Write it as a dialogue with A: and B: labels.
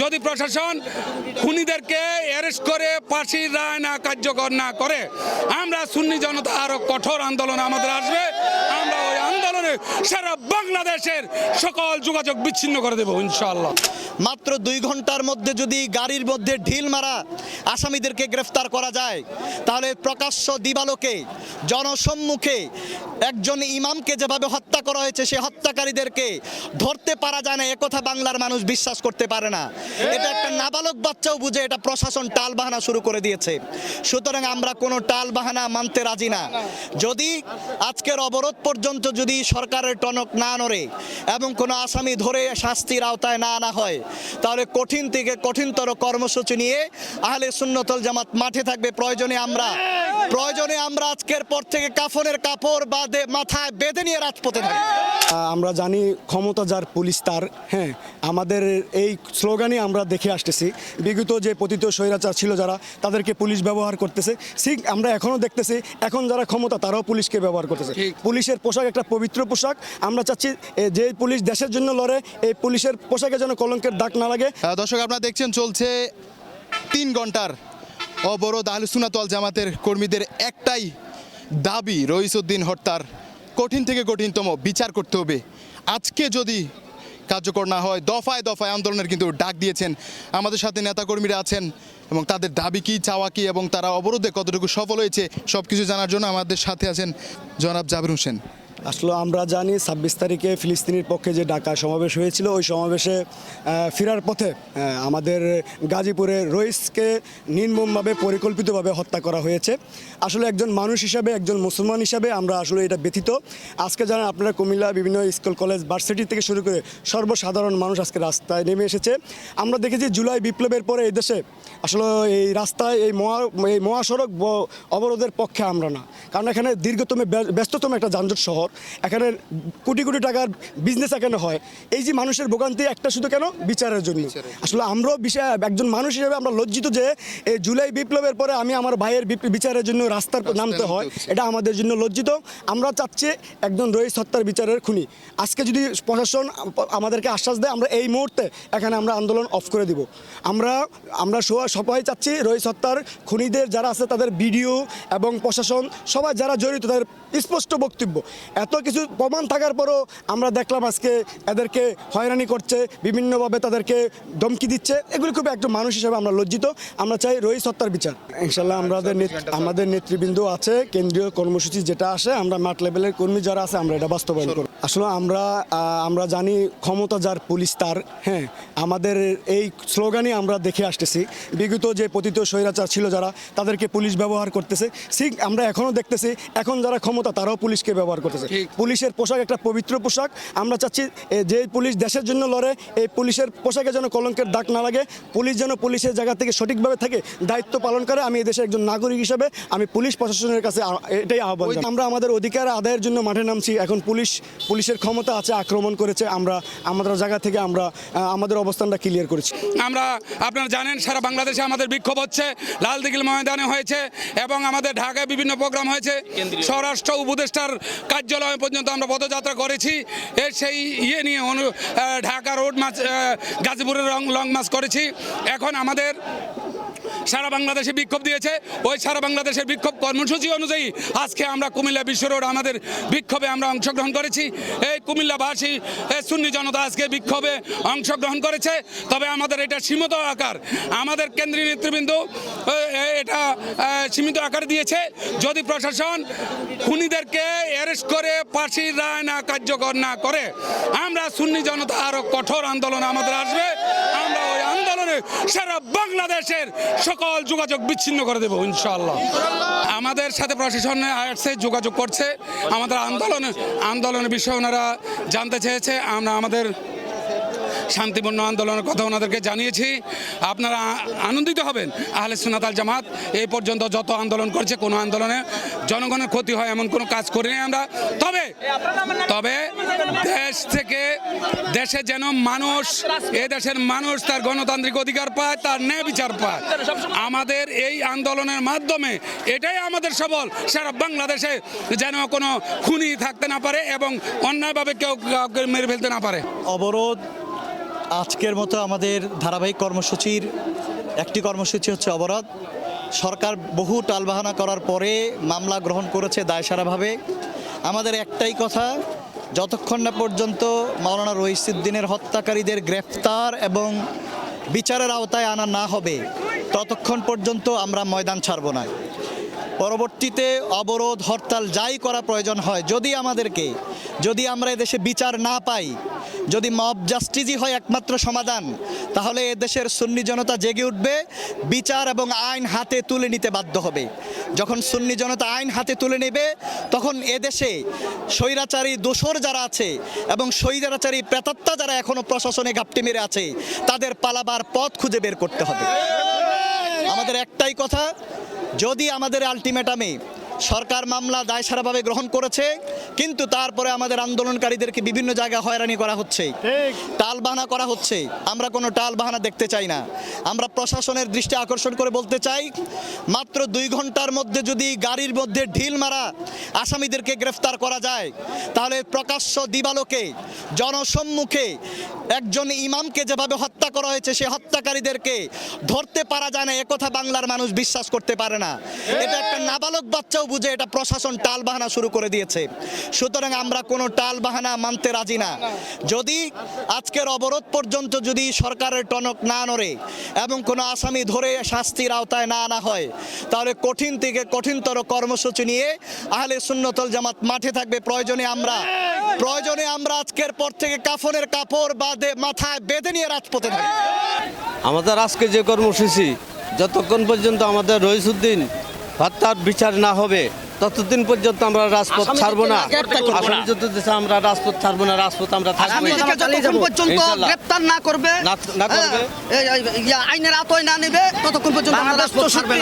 A: যদি প্রশাসন খুনিদেরকে অ্যারেস্ট করে ফাঁসির রায় না, কার্যকর না করে, আমরা সুন্নি জনতা আরও কঠোর আন্দোলন আমাদের আসবে। আন্দোলনে সারা বাংলাদেশের সকল যোগাযোগ বিচ্ছিন্ন করে দেবো, ইনশাআল্লাহ।
B: মাত্র দুই ঘণ্টার মধ্যে যদি গাড়ির মধ্যে ঢিল মারা আসামিদেরকে গ্রেফতার করা যায়, তাহলে প্রকাশ্য দিবালোকে, জনসম্মুখে একজন ইমামকে যেভাবে হত্যা করা হয়েছে সেই হত্যাকারীদেরকে ধরতে পারা যায় না, একথা বাংলার মানুষ বিশ্বাস করতে পারে না। এটা একটা নাবালক বাচ্চাও বুঝে এটা প্রশাসন টাল বাহানা শুরু করে দিয়েছে। সুতরাং আমরা কোনো টাল বাহানা মানতে রাজি না। যদি আজকের অবরোধ পর্যন্ত যদি সরকারের টনক না নড়ে এবং কোনো আসামি ধরে শাস্তির আওতায় না আনা হয় তাহলে কঠিন থেকে কঠিনতর কর্মসূচি নিয়ে আহলে সুন্নতল জামাত মাঠে থাকবে। প্রয়োজনে আমরা প্রয়োজনে আমরা আজকের পর থেকে কাফনের কাপড় বাদে মাথায় বেঁধে নিয়ে রাজপথে
C: আহ, আমরা জানি ক্ষমতা যার পুলিশ তার হ্যাঁ আমাদের এই স্লোগানই আমরা দেখে আসতেছি। বিগত যে পতিত স্বৈরাচার ছিল যারা তাদেরকে পুলিশ ব্যবহার করতেছে। ঠিক আমরা এখনও দেখতেছি এখন যারা ক্ষমতা তারাও পুলিশকে ব্যবহার করতেছে। পুলিশের পোশাক একটা পবিত্র পোশাক। আমরা চাচ্ছি যে পুলিশ দেশের জন্য লড়ে, এই পুলিশের পোশাকে যেন কলঙ্কের দাগ না লাগে।
D: দর্শক, আপনারা দেখছেন, চলছে তিন ঘণ্টার অবরোধ আহলুসুনাতল জামাতের কর্মীদের একটাই দাবি, রইসুদ্দিন হত্যার কঠিন থেকে কঠিনতম বিচার করতে হবে। আজকে যদি কার্যকর না হয়, দফায় দফায় আন্দোলনের কিন্তু ডাক দিয়েছেন আমাদের সাথে নেতাকর্মীরা আছেন এবং তাদের দাবি কি, চাওয়া কি এবং তারা অবরোধে কতটুকু সফল হয়েছে সব কিছু জানার জন্য আমাদের সাথে আছেন জনাব জাবির হোসেন।
C: আসলে আমরা জানি ছাব্বিশ তারিখে ফিলিস্তিনির পক্ষে যে ঢাকা সমাবেশ হয়েছিল, ওই সমাবেশে ফেরার পথে আমাদের গাজীপুরে রইসকে নির্মমভাবে, পরিকল্পিতভাবে হত্যা করা হয়েছে। আসলে একজন মানুষ হিসাবে, একজন মুসলমান হিসাবে আমরা আসলে এটা ব্যথিত। আজকে জানেন আপনারা কুমিল্লা বিভিন্ন স্কুল, কলেজ, ভার্সিটি থেকে শুরু করে সর্বসাধারণ মানুষ আজকে রাস্তায় নেমে এসেছে। আমরা দেখেছি জুলাই বিপ্লবের পরে এই দেশে আসলে এই রাস্তায়, এই মহা, এই মহাসড়ক অবরোধের পক্ষে আমরা না। কারণ এখানে দীর্ঘতম, ব্য- ব্যস্ততম একটা যানজট শহর। এখানে কোটি কোটি টাকার বিজনেস এখানে হয়। এই যে মানুষের ভোগান্তি একটা শুধু কেন? বিচারের জন্য। আসলে আমরাও বিষয় একজন মানুষ হিসেবে আমরা লজ্জিত যে এই জুলাই বিপ্লবের পরে আমি আমার ভাইয়ের বিচারের জন্য রাস্তার নামতে হয়। এটা আমাদের জন্য লজ্জিত। আমরা চাচ্ছি একজন রইস হত্যার বিচারের খুনি। আজকে যদি প্রশাসন আমাদেরকে আশ্বাস দেয় আমরা এই মুহূর্তে এখানে আমরা আন্দোলন অফ করে দিব। আমরা আমরা সবাই- সবাই চাচ্ছি রইস হত্যার খুনিদের যারা আছে তাদের ভিডিও এবং প্রশাসন সবাই যারা জড়িত তাদের স্পষ্ট বক্তব্য। এত কিছু প্রমাণ থাকার পরও আমরা দেখলাম আজকে এদেরকে হয়রানি করছে বিভিন্নভাবে তাদেরকে ধমকি দিচ্ছে। এগুলি খুব একজন মানুষ হিসেবে আমরা লজ্জিত। আমরা চাই রইস হত্যার বিচার। ইনশাল্লাহ আমাদের নেত- আমাদের নেতৃবৃন্দ আছে কেন্দ্রীয় কর্মসূচি যেটা আসে আমরা মাঠ লেভেলের কর্মী যারা আছে আমরা এটা বাস্তবায়ন করব। আসলে আমরা আমরা জানি ক্ষমতা যার পুলিশ তার হ্যাঁ। আমাদের এই স্লোগানই আমরা দেখে আসতেছি। বিগত যে পতিত স্বৈরাচার ছিল যারা তাদেরকে পুলিশ ব্যবহার করতেছে। ঠিক আমরা এখনও দেখতেছি এখন যারা ক্ষমতা তারাও পুলিশকে ব্যবহার করতেছে। পুলিশের পোশাক একটা পবিত্র পোশাক। আমরা চাচ্ছি যে পুলিশ দেশের জন্য লড়ে এই পুলিশের পোশাকে যেন কলঙ্কের দাগ না লাগে। পুলিশ যেন পুলিশের জায়গা থেকে সঠিকভাবে থাকে দায়িত্ব পালন করে। আমি এই দেশের একজন নাগরিক হিসেবে আমি পুলিশ প্রশাসনের কাছে এটাই আহ্বান আমরা আমাদের অধিকার আদায়ের জন্য মাঠে নামছি। এখন পুলিশ পুলিশের ক্ষমতা আছে আক্রমণ করেছে। আমরা আমাদের জায়গা থেকে আমরা আমাদের অবস্থানটা ক্লিয়ার করেছি।
A: আমরা আপনারা জানেন সারা বাংলাদেশে আমাদের বিক্ষোভ হচ্ছে। লালদিঘিল ময়দানে হয়েছে এবং আমাদের ঢাকায় বিভিন্ন প্রোগ্রাম হয়েছে। স্বরাষ্ট্র উপদেষ্টার কার্যালয় পর্যন্ত আমরা পদযাত্রা করেছি। এর সেই ইয়ে নিয়ে ঢাকা রোড মাছ গাজীপুরের রং, লং মাছ করেছি। এখন আমাদের সারা বাংলাদেশে বিক্ষোভ দিয়েছে। ওই সারা বাংলাদেশের বিক্ষোভ কর্মসূচি অনুযায়ী আজকে আমরা কুমিল্লা বিশ্ব রোড আমাদের বিক্ষোভে আমরা অংশগ্রহণ করেছি। এই কুমিল্লাবাসী সুন্নি জনতা আজকে বিক্ষোভে অংশগ্রহণ করেছে। তবে আমাদের এটা সীমিত আকার। আমাদের কেন্দ্রীয় নেতৃবৃন্দ এটা সীমিত আকার দিয়েছে। যদি প্রশাসন খুনিদেরকে অ্যারেস্ট করে ফাঁসির রায় না কার্যকর না করে, আমরা সুন্নি জনতা আরও কঠোর আন্দোলন আমাদের আসবে। আন্দোলনে সারা বাংলাদেশের সকল যোগাযোগ বিচ্ছিন্ন করে দেবো ইনশাল্লাহ আমাদের সাথে প্রশাসন আসছে, যোগাযোগ করছে। আমাদের আন্দোলন আন্দোলনের বিষয়ে ওনারা জানতে চেয়েছে। আমরা আমাদের শান্তিপূর্ণ আন্দোলনের কথা ওনাদেরকে জানিয়েছি। আপনারা আনন্দিত হবেন, আহলে সুনাতাল জামাত। এই পর্যন্ত যত আন্দোলন করছে, কোনো আন্দোলনে জনগণের ক্ষতি হয় এমন কোনো কাজ করিনি আমরা। তবে তবে দেশ থেকে দেশে যেন মানুষ, এ দেশের মানুষ তার গণতান্ত্রিক অধিকার পায়, তার ন্যায় বিচার পায়। আমাদের এই আন্দোলনের মাধ্যমে এটাই আমাদের সবল। সারা বাংলাদেশে যেন কোনো খুনি থাকতে না পারে এবং অন্যায়ভাবে কেউ কাউকে মেরে ফেলতে না পারে।
B: অবরোধ আজকের মতো আমাদের ধারাবাহিক কর্মসূচির একটি কর্মসূচি হচ্ছে অবরোধ। সরকার বহু টালবাহানা করার পরে মামলা গ্রহণ করেছে দায়সারাভাবে। আমাদের একটাই কথা, যতক্ষণ না পর্যন্ত মাওলানা রইসুদ্দিনের হত্যাকারীদের গ্রেফতার এবং বিচারের আওতায় আনা না হবে, ততক্ষণ পর্যন্ত আমরা ময়দান ছাড়ব না। পরবর্তীতে অবরোধ, হরতাল যাই করা প্রয়োজন হয়, যদি আমাদেরকে, যদি আমরা এদেশে বিচার না পাই, যদি মব জাস্টিসই হয় একমাত্র সমাধান, তাহলে এদেশের সুন্নি জনতা জেগে উঠবে, বিচার এবং আইন হাতে তুলে নিতে বাধ্য হবে। যখন সুন্নি জনতা আইন হাতে তুলে নেবে, তখন এদেশে স্বৈরাচারী দোসর যারা আছে এবং স্বৈরাচারী প্রেতাত্মা যারা এখনও প্রশাসনে ঘাপটি মেরে আছে, তাদের পালাবার পথ খুঁজে বের করতে হবে। আমাদের একটাই কথা যদি আমাদের আলটিমেটামে সরকার মামলা দায়সারাভাবে গ্রহণ করেছে কিন্তু তারপরে আমাদের আন্দোলনকারীদেরকে বিভিন্ন জায়গায় হয়রানি করা হচ্ছে। টাল বাহানা করা হচ্ছে। আমরা কোনো টাল বাহানা দেখতে চাই না। আমরা প্রশাসনের দৃষ্টি আকর্ষণ করে বলতে চাই মাত্র দুই ঘণ্টার মধ্যে যদি গাড়ির মধ্যে ঢিল মারা আসামিদেরকে গ্রেফতার করা যায় তাহলে প্রকাশ্য দিবালোকে জনসম্মুখে একজন ইমামকে যেভাবে হত্যা করা হয়েছে সে হত্যাকারীদেরকে ধরতে পারা যায় না। একথা বাংলার মানুষ বিশ্বাস করতে পারে না। এটা একটা নাবালক বাচ্চাও বুঝে এটা প্রশাসন টাল বাহানা শুরু করে দিয়েছে। সুতরাং আমরা কোনো টাল বাহানা মানতে রাজি না। যদি আজকের অবরোধ পর্যন্ত যদি সরকারের টনক না নড়ে এবং কোনো আসামি ধরে শাস্তির আওতায় না আনা হয়, তাহলে কঠিন থেকে কঠিনতর কর্মসূচি নিয়ে আহলে সুন্নতল জামাত মাঠে থাকবে। প্রয়োজনে আমরা প্রয়োজনে আমরা আজকের পর থেকে কাফনের কাপড় বাদে মাথায় বেঁধে নিয়ে রাজপথে থাকব।
E: আমাদের আজকে যে কর্মসূচি, যতক্ষণ পর্যন্ত আমাদের রইসুদ্দিন হত্যার বিচার না হবে ততদিন পর্যন্ত আমরা রাজপথ ছাড়বো না। আসামি আমরা রাজপথ ছাড়বো না রাজপথ আমরা
F: পর্যন্ত গ্রেপ্তার না করবে
E: না- করবে।
F: আইনের আতয় না নেবে ততক্ষণ পর্যন্ত আমরা রাজপথ ছাড়বে না।